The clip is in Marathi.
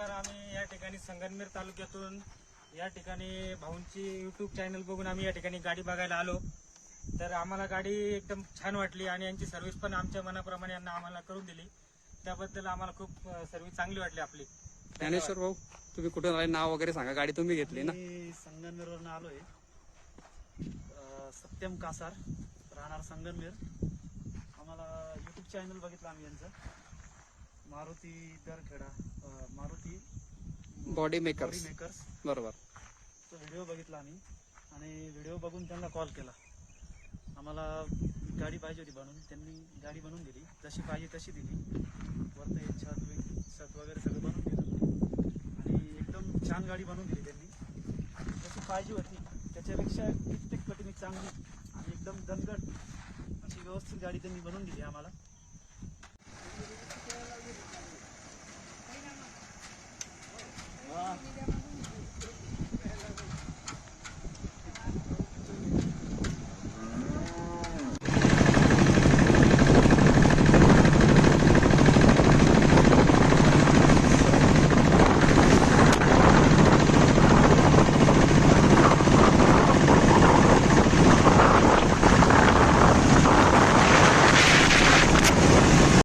नमस्कार आम्ही या ठिकाणी संगमनेर तालुक्यातून या ठिकाणी भाऊंची युट्यूब चॅनल बघून आम्ही या ठिकाणी गाडी बघायला आलो. तर आम्हाला गाडी एकदम छान वाटली आणि यांची सर्व्हिस पण आमच्या मनाप्रमाणे यांना आम्हाला करून दिली. त्याबद्दल आम्हाला खूप सर्व्हिस चांगली वाटली आपली. ज्ञानेश्वर भाऊ तुम्ही कुठून आले नाव वगैरे सांगा. गाडी तुम्ही घेतली ना? मी संगमनेरवरून आलोय. सत्यम कासार राहणार संगमनेर आम्हाला युट्यूब चॅनल बघितलं आम्ही यांचं. Maruti Darkheda Maruti body makers body makers बरोबर. तो व्हिडिओ बघितला आम्ही. आणि व्हिडिओ बघून त्यांना कॉल केला. आम्हाला गाडी पाहिजे होती बनवून त्यांनी गाडी बनवून दिली. जशी पाहिजे तशी दिली. वरतं हे छत छत वगैरे सगळं बनवून दिलं. आणि एकदम छान गाडी बनवून दिली त्यांनी. जशी पाहिजे होती त्याच्यापेक्षा कित्येक पटीने चांगली आणि एकदम दणकट अशी व्यवस्थित गाडी त्यांनी बनवून दिली आम्हाला. Nossa.